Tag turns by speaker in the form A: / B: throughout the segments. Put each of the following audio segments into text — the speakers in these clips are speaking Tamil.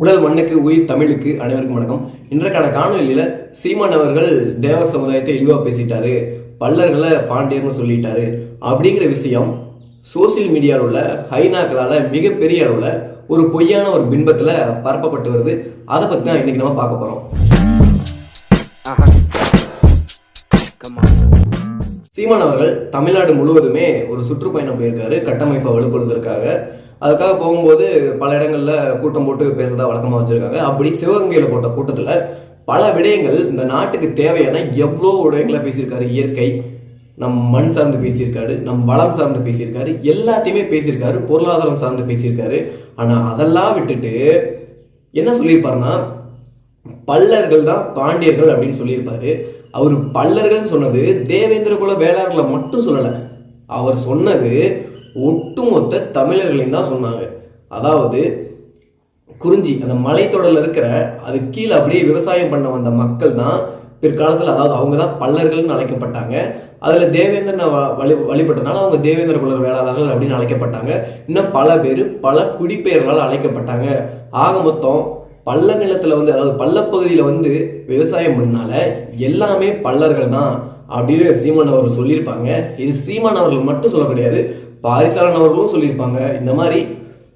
A: உடல் மண்ணுக்கு உயிர் தமிழுக்கு அனைவருக்கும் வணக்கம். இன்றைக்கான காணொலியில சீமான் அவர்கள் தேவர் சமுதாயத்தை இழிவா பேசிட்டாரு பல்லர்களை பாண்டியர்னு சொல்லிட்டாரு அப்படிங்கிற விஷயம் சோசியல் மீடியாவில் உள்ள ஹைனாக்களால மிகப்பெரிய அளவில் ஒரு பொய்யான ஒரு பின்பத்தில் பரப்பப்பட்டு வருது. அதை பற்றி தான் இன்னைக்கு நம்ம பார்க்க போகிறோம் சீமான் அவர்கள் தமிழ்நாடு முழுவதுமே ஒரு சுற்றுப்பயணம் போயிருக்காரு. கட்டமைப்பை வலுப்படுத்துறதுக்காக அதுக்காக போகும்போது பல இடங்களில் கூட்டம் போட்டு பேசுறதா வழக்கமாக வச்சுருக்காங்க. அப்படி சிவகங்கையில் போட்ட கூட்டத்தில் பல விடயங்கள் இந்த நாட்டுக்கு தேவையான எவ்வளோ விடயங்களை பேசியிருக்காரு. இயற்கை நம் மண் சார்ந்து பேசியிருக்காரு நம் வளம் சார்ந்து பேசியிருக்காரு எல்லாத்தையுமே பேசியிருக்காரு பொருளாதாரம் சார்ந்து பேசியிருக்காரு. ஆனால் அதெல்லாம் விட்டுட்டு என்ன சொல்லியிருப்பாருன்னா பல்லர்கள் தான் பாண்டியர்கள் அப்படின்னு சொல்லியிருப்பாரு. அவர் பல்லர்கள் சொன்னது தேவேந்திர குல வேளாளர்களை மட்டும் சொல்லலை அவர் சொன்னது ஒட்டுமொத்த தமிழர்களையும் தான் சொன்னாங்க. அதாவது குறிஞ்சி அந்த மலைத்தொடரில் இருக்கிற அது கீழே அப்படியே விவசாயம் பண்ண வந்த மக்கள் தான் பிற்காலத்தில் அதாவது அவங்க தான் பல்லர்கள்னு அழைக்கப்பட்டாங்க. அதில் தேவேந்திரனை வழி வழிபட்டனால அவங்க தேவேந்திர குலர் வேளாளர்கள் அப்படின்னு அழைக்கப்பட்டாங்க. இன்னும் பல பேர் பல குடிப்பெயர்களால் அழைக்கப்பட்டாங்க. ஆக மொத்தம் பள்ள நிலத்தில் வந்து அதாவது பள்ளப்பகுதியில் வந்து விவசாயம் பண்ணால எல்லாமே பல்லர்கள் தான். அப்படின்னு சீமான் அவர்கள் சொல்லியிருப்பாங்க. இது சீமான் அவர்கள் மட்டும் சொல்ல கிடையாது பாரிசாலன் அவர்களும் சொல்லியிருப்பாங்க. இந்த மாதிரி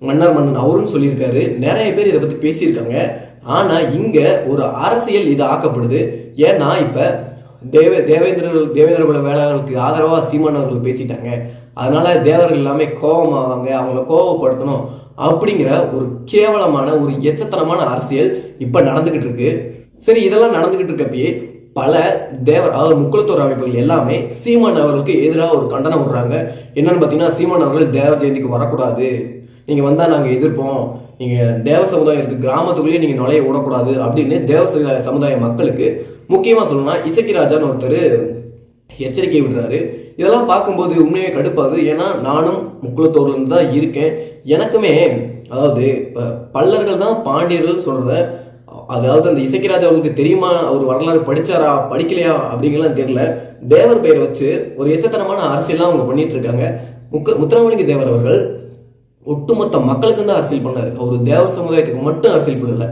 A: மன்னர் மன்னன் அவரும் சொல்லியிருக்காரு. நிறைய பேர் இதை பத்தி பேசியிருக்காங்க. ஆனா இங்க ஒரு அரசியல் இது ஆக்கப்படுது. ஏன்னா இப்ப தேவ தேவேந்திர தேவேந்திர குல வேளாளர்களுக்கு ஆதரவா சீமான் அவர்கள் பேசிட்டாங்க. அதனால தேவர்கள் எல்லாமே கோபமாவாங்க அவங்கள கோபப்படுத்தணும் அப்படிங்கிற ஒரு கேவலமான ஒரு எச்சத்தனமான அரசியல் இப்ப நடந்துகிட்டு இருக்கு. சரி இதெல்லாம் நடந்துகிட்டு இருக்கப்பயே பல தேவர் அதாவது முக்குளத்தோர் அமைப்புகள் எல்லாமே சீமான் அவர்களுக்கு எதிராக ஒரு கண்டனம் விடுறாங்க. என்னன்னு பார்த்தீங்கன்னா சீமான் அவர்கள் தேவர் ஜெயந்திக்கு வரக்கூடாது. நீங்கள் வந்தால் நாங்கள் எதிர்ப்போம். நீங்கள் தேவ சமுதாயம் இருக்கு கிராமத்துக்குள்ளேயே நீங்கள் நுழைய விடக்கூடாது அப்படின்னு தேவ சமுதாய- சமுதாய மக்களுக்கு முக்கியமாக சொல்லணும்னா இசக்கி ராஜான்னு ஒருத்தர் எச்சரிக்கை விடுறாரு. இதெல்லாம் பார்க்கும்போது உண்மையே கடுப்பாது ஏன்னா நானும் முக்குளத்தோர்லேருந்து தான் இருக்கேன். எனக்குமே அதாவது இப்போ பல்லர்கள் தான் பாண்டியர்கள் சொல்கிறத அதாவது அந்த இசைக்கிராஜ் அவருக்கு தெரியுமா? அவர் வரலாறு படிச்சாரா? படிக்கலையா? அப்படிங்கலாம் தெரியல. தேவர் பெயரை வச்சு ஒரு எச்சத்தனமான அரசியல்லாம் அவங்க பண்ணிட்டு இருக்காங்க முக்க முத்துராமலிங்க தேவர் அவர்கள் ஒட்டுமொத்த மக்களுக்கு தான் அரசியல் பண்ணாரு. அவர் தேவர் சமுதாயத்துக்கு மட்டும் அரசியல் பண்ணல.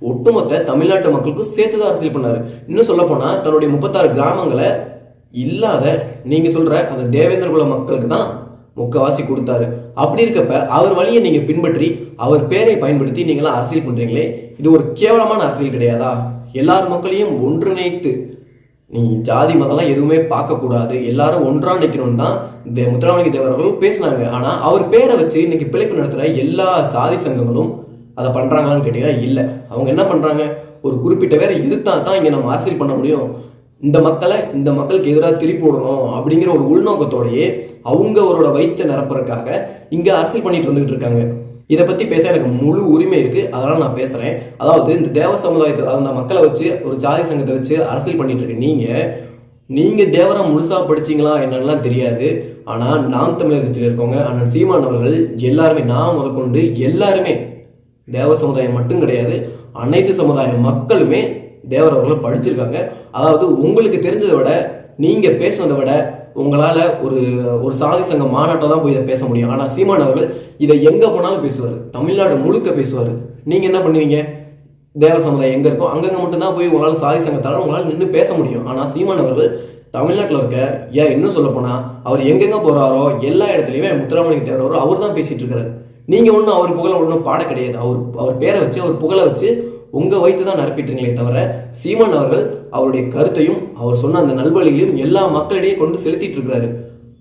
A: ஒட்டுமொத்த தமிழ்நாட்டு மக்களுக்கும் சேர்த்து தான் அரசியல் பண்ணாரு. இன்னும் சொல்ல போனா தன்னுடைய முப்பத்தாறு கிராமங்களை இல்லாத நீங்க சொல்ற அந்த தேவேந்திர குல மக்களுக்கு தான் முக்கவாசி கொடுத்தாரு. அப்படி இருக்கப்ப அவர் வழியை நீங்க பின்பற்றி அவர் பேரை பயன்படுத்தி நீங்களாம் அரசியல் பண்றீங்களே இது ஒரு கேவலமான அரசியல் கிடையாதா? எல்லார் மக்களையும் ஒன்றிணைத்து நீ ஜாதி மதம்லாம் எதுவுமே பார்க்கக்கூடாது எல்லாரும் ஒன்றா நிற்கணும்னு தான் இந்த முத்துராமலிங்க தேவர் பேசினாங்க. ஆனால் அவர் பேரை வச்சு இன்னைக்கு பிழைப்பு நடத்துகிற எல்லா சாதி சங்கங்களும் அதை பண்றாங்களான்னு கேட்டீங்கன்னா இல்லை. அவங்க என்ன பண்றாங்க? ஒரு குறிப்பிட்ட வேற எதிர்த்தா தான் இங்கே நம்ம அரசியல் பண்ண முடியும். இந்த மக்களை இந்த மக்களுக்கு எதிராக திருப்பி விடணும் அப்படிங்கிற ஒரு உள்நோக்கத்தோடயே அவங்க அவரோட வயிற்று நிரப்புறதுக்காக இங்கே அரசியல் பண்ணிட்டு வந்துகிட்டு இருக்காங்க. இதை பத்தி பேச எனக்கு முழு உரிமை இருக்கு. அதனால நான் பேசுறேன். அதாவது இந்த தேவ சமுதாயத்தை அந்த மக்களை வச்சு ஒரு ஜாதி சங்கத்தை வச்சு அரசியல் பண்ணிட்டு இருக்க நீங்க நீங்க தேவரம் முழுசா படிச்சீங்களா என்னன்னுலாம் தெரியாது. ஆனா நாம் தமிழர் கட்சியில் இருக்கவங்க அண்ணன் சீமான் அவர்கள் எல்லாருமே நான் முதற்கொண்டு எல்லாருமே தேவ சமுதாயம் மட்டும் கிடையாது அனைத்து சமுதாய மக்களுமே தேவர் அவர்களும் படிச்சிருக்காங்க. அதாவது உங்களுக்கு தெரிஞ்சதை விட நீங்கள் பேசுனதை விட உங்களால் ஒரு ஒரு சாதி சங்க மாநாட்டை தான் போய் இதை பேச முடியும். ஆனால் சீமான் அவர்கள் இதை எங்கே போனாலும் பேசுவார். தமிழ்நாடு முழுக்க பேசுவார். நீங்கள் என்ன பண்ணுவீங்க? தேவ சமுதாயம் எங்கே இருக்கோ அங்கங்கே மட்டும்தான் போய் உங்களால் சாதி சங்கத்தால் உங்களால் நின்று பேச முடியும். ஆனால் சீமான் அவர்கள் தமிழ்நாட்டில் இருக்க ஏன் இன்னும் சொல்ல அவர் எங்கெங்கே போகிறாரோ எல்லா இடத்துலையுமே முத்துராமலிங்க தேவரோ அவர் தான் பேசிகிட்டு இருக்காரு. நீங்கள் ஒன்றும் அவர் புகழ ஒன்றும் பாட கிடையாது. அவர் அவர் பேரை வச்சு அவர் புகழை வச்சு உங்கள் வயிற்று தான் நிரப்பிட்டுங்களே தவிர சீமான் அவர்கள் அவருடைய கருத்தையும் அவர் சொன்ன அந்த நல்வழிகளையும் எல்லா மக்களிடையே கொண்டு செலுத்திட்டு இருக்கிறாரு.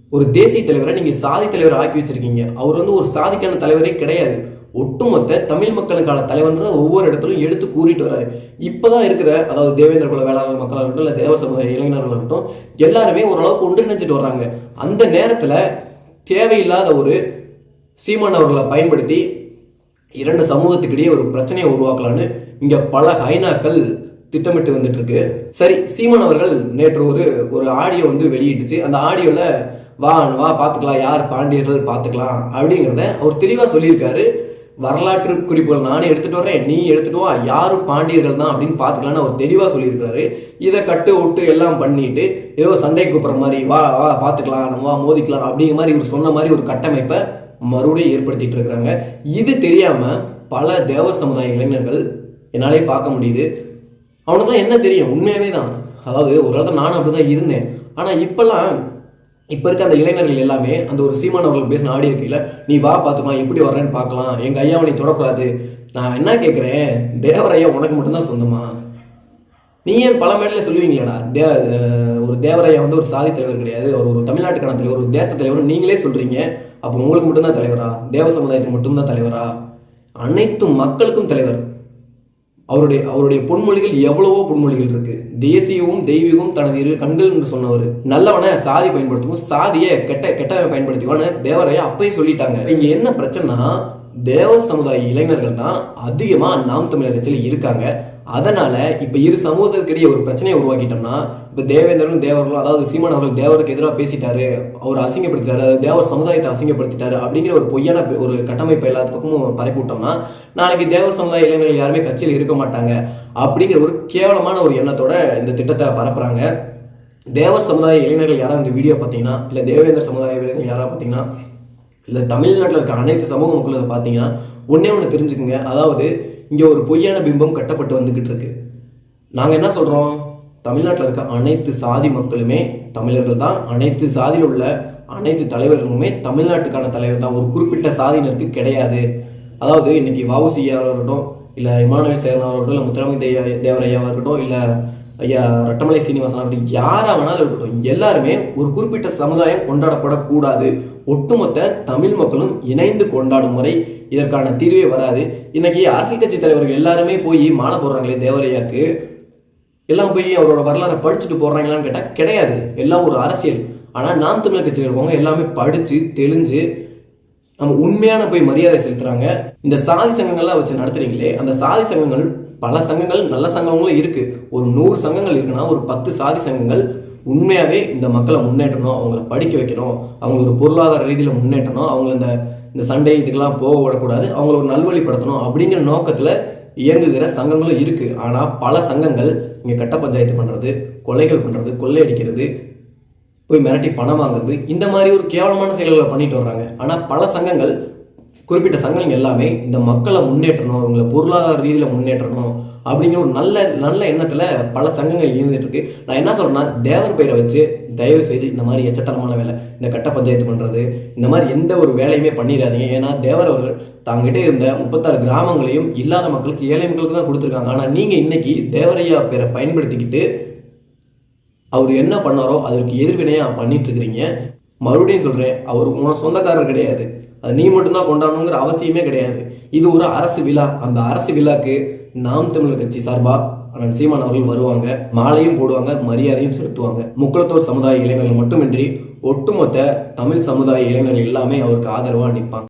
A: ஒரு தேசிய தலைவரை நீங்கள் சாதி தலைவர் ஆக்கி வச்சிருக்கீங்க. அவர் வந்து ஒரு சாதிக்கான தலைவரே கிடையாது. ஒட்டுமொத்த தமிழ் மக்களுக்கான தலைவன்ற ஒவ்வொரு இடத்துலையும் எடுத்து கூறிட்டு வராரு இப்போதான் இருக்கிற அதாவது தேவேந்திர குல வேளாளர் மக்களாக இருக்கட்டும் இல்லை தேவ சமுதாய இளைஞர்கள் இருக்கட்டும் எல்லாருமே ஓரளவுக்கு ஒன்றிணைஞ்சிட்டு வர்றாங்க. அந்த நேரத்தில் தேவையில்லாத ஒரு சீமான் அவர்களை பயன்படுத்தி இரண்டு சமூகத்துக்கிடையே ஒரு பிரச்சனையை உருவாக்கலான்னு இங்க பல ஹைனாக்கள் திட்டமிட்டு வந்துட்டு இருக்கு சரி சீமான் அவர்கள் நேற்று ஒரு ஒரு ஆடியோ வந்து வெளியிட்டுச்சு. அந்த ஆடியோல வா வா பார்த்துக்கலாம் யார் பாண்டியர்கள் பார்த்துக்கலாம் அப்படிங்கிறத அவர் தெளிவா சொல்லியிருக்காரு. வரலாற்று குறிப்புகள் நானே எடுத்துட்டு வரேன் நீ எடுத்துட்டு வா யாரும் பாண்டியர்கள் தான் அப்படின்னு பார்த்துக்கலாம்னு அவர் தெளிவாக சொல்லியிருக்காரு இதை கட்டு ஒட்டு எல்லாம் பண்ணிட்டு ஏதோ சண்டை கூப்பிட்ற மாதிரி வா வா பார்த்துக்கலாம் நம்ம வா மோதிக்கலாம் அப்படிங்கிற மாதிரி இவர் சொன்ன மாதிரி ஒரு கட்டமைப்பை மறுபடியும் ஏற்படுத்திட்டு இருக்கிறாங்க. இது தெரியாம பல தேவர் சமுதாய இளைஞர்கள் என்னாலே பார்க்க முடியுது. அவனுக்குலாம் என்ன தெரியும்? உண்மையாகவே தான் அதாவது ஒரு இடத்துல நானும் அப்படி தான் இருந்தேன். ஆனால் இப்போல்லாம் இப்போ இருக்க அந்த இளைஞர்கள் எல்லாமே அந்த ஒரு சீமான் அவர்கள் பேசின ஆடியோ கீழே நீ வா பார்த்துக்கலாம். எப்படி வர்றேன்னு பார்க்கலாம். எங்கள் ஐயாவை நீ தொடக்கூடாது. நான் என்ன கேட்குறேன் தேவரையா உனக்கு மட்டும்தான் சொந்தமா? நீ ஏன் பல மேடையில் சொல்லுவீங்களேடா? தே ஒரு தேவரையா வந்து ஒரு சாதி தலைவர் கிடையாது. அவர் ஒரு தமிழ்நாட்டுக்கான தலைவர் ஒரு தேச தலைவர் நீங்களே சொல்கிறீங்க அப்போ உங்களுக்கு மட்டும்தான் தலைவரா? தேவ சமுதாயத்துக்கு மட்டும்தான் தலைவரா? அனைத்து மக்களுக்கும் தலைவர். அவருடைய அவருடைய பொன்மொழிகள் எவ்வளவோ பொன்மொழிகள் இருக்கு. தேசியமும் தெய்வீகமும் தனது இரு கண்கள் என்று சொன்னவர். நல்லவனை சாதி பயன்படுத்துவோம் சாதியை கெட்ட கெட்டவன் பயன்படுத்துவான்னு தேவரையா அப்பயே சொல்லிட்டாங்க. இங்க என்ன பிரச்சனைனா தேவ சமுதாய இளைஞர்கள் தான் அதிகமா நாம் தமிழர் கட்சியில இருக்காங்க. அதனால இப்போ இரு சமூகத்துக்கிடையே ஒரு பிரச்சனையை உருவாக்கிட்டோம்னா இப்போ தேவேந்திரனும் தேவர்களும் அதாவது சீமான் அவர்கள் தேவருக்கு எதிராக பேசிட்டாரு அவர் அசிங்கப்படுத்திட்டாரு அதாவது தேவர் சமுதாயத்தை அசிங்கப்படுத்திட்டாரு அப்படிங்கிற ஒரு பொய்யான ஒரு கட்டமைப்பை எல்லாத்து பக்கமும் பரப்பி விட்டோம்னா நாளைக்கு தேவ சமுதாய இளைஞர்கள் யாருமே கட்சியில் இருக்க மாட்டாங்க அப்படிங்கிற ஒரு கேவலமான ஒரு எண்ணத்தோட இந்த திட்டத்தை பரப்புறாங்க. தேவர் சமுதாய இளைஞர்கள் யாராவது இந்த வீடியோ பார்த்தீங்கன்னா இல்லை தேவேந்திர சமுதாய இளைஞர்கள் யாராவது பார்த்தீங்கன்னா இல்லை தமிழ்நாட்டில் இருக்க அனைத்து சமூக மக்களும் பார்த்தீங்கன்னா ஒன்றே ஒன்று தெரிஞ்சுக்குங்க. அதாவது இங்கே ஒரு பொய்யான பிம்பம் கட்டப்பட்டு வந்துக்கிட்டு இருக்கு. நாங்கள் என்ன சொல்கிறோம் தமிழ்நாட்டில் இருக்க அனைத்து சாதி மக்களுமே தமிழர்கள் தான். அனைத்து சாதியில் உள்ள அனைத்து தலைவர்களுமே தமிழ்நாட்டுக்கான தலைவர் தான். ஒரு குறிப்பிட்ட சாதியினருக்கு கிடையாது. அதாவது இன்னைக்கு வவுசியாவாக இருக்கட்டும் இல்லை இமானுவேல் சேரனாக இருக்கட்டும் இல்லை முத்துராமி தேவ தேவரையாவாக இருக்கட்டும் இல்லை ஐயா ரட்டமலை சீனிவாசன் அப்படி யாராக வேணாலும் இருக்கட்டும் எல்லாருமே ஒரு குறிப்பிட்ட சமுதாயம் கொண்டாடப்படக்கூடாது. ஒட்டுமொத்த தமிழ் மக்களும் இணைந்து கொண்டாடும் முறை இதற்கான தீர்வே வராது. இன்னைக்கு அரசியல் கட்சி தலைவர்கள் எல்லாருமே போய் மாலை போடுறாங்களே தேவரையாக்கு. எல்லாம் போய் அவரோட வரலாறை படிச்சுட்டு போடுறாங்களான்னு கேட்டால் கிடையாது. எல்லாம் ஒரு அரசியல். ஆனால் நாம் தமிழர் கட்சியில் இருக்கவங்க எல்லாமே படித்து தெளிஞ்சு நம்ம உண்மையான போய் மரியாதை செலுத்துறாங்க. இந்த சாதி சங்கங்கள்லாம் வச்சு நடத்துறீங்களே அந்த சாதி சங்கங்கள் பல சங்கங்கள் நல்ல சங்கங்களும் இருக்கு. ஒரு நூறு சங்கங்கள் இருக்குன்னா ஒரு பத்து சாதி சங்கங்கள் உண்மையாகவே இந்த மக்களை முன்னேற்றணும் அவங்கள படிக்க வைக்கணும் அவங்கள ஒரு பொருளாதார ரீதியில் முன்னேற்றணும் அவங்கள இந்த இந்த சண்டை இதுக்கெல்லாம் போக விடக்கூடாது அவங்கள ஒரு நல்வழிப்படுத்தணும் அப்படிங்கிற நோக்கத்தில் இயங்குகிற சங்கங்களும் இருக்குது ஆனால் பல சங்கங்கள் இங்கே கட்ட பஞ்சாயத்து பண்ணுறது கொலைகள் பண்ணுறது கொள்ளையடிக்கிறது போய் மிரட்டி பணம் வாங்குறது இந்த மாதிரி ஒரு கேவலமான செயல்களை பண்ணிட்டு வர்றாங்க. ஆனால் பல சங்கங்கள் குறிப்பிட்ட சங்கங்கள் எல்லாமே இந்த மக்களை முன்னேற்றணும் இவங்களை பொருளாதார ரீதியில் முன்னேற்றணும் அப்படிங்கிற ஒரு நல்ல நல்ல எண்ணத்தில் பல சங்கங்கள் இயங்கிட்டு இருக்கு நான் என்ன சொல்றேன்னா தேவர் பெயரை வச்சு தயவு செய்து இந்த மாதிரி எச்சத்தனமான வேலை இந்த கட்ட பஞ்சாயத்து பண்ணுறது இந்த மாதிரி எந்த ஒரு வேலையுமே பண்ணிடாதீங்க. ஏன்னா தேவர் அவர்கள் தங்கிட்டே இருந்த முப்பத்தாறு கிராமங்களையும் இல்லாத மக்களுக்கு ஏழை மக்களுக்கு தான் கொடுத்துருக்காங்க. ஆனால் நீங்கள் இன்னைக்கு தேவரையா பேரை பயன்படுத்திக்கிட்டு அவர் என்ன பண்ணாரோ அதற்கு எதிர்வினையாக பண்ணிட்டு இருக்கிறீங்க. மறுபடியும் சொல்கிறேன் அவர் உன சொந்தக்காரர் கிடையாது. அது நீ மட்டும்தான் கொண்டாடணுங்கிற அவசியமே கிடையாது. இது ஒரு அரசு விழா. அந்த அரசு விழாக்கு நாம் தமிழர் கட்சி சார்பா அண்ணன் சீமான் அவர்கள் வருவாங்க. மாலையும் போடுவாங்க மரியாதையும் செலுத்துவாங்க. முக்குளத்தோர் சமுதாய இளைஞர்கள் மட்டுமின்றி ஒட்டுமொத்த தமிழ் சமுதாய இளைஞர்கள் எல்லாமே அவருக்கு ஆதரவாக நிற்பாங்க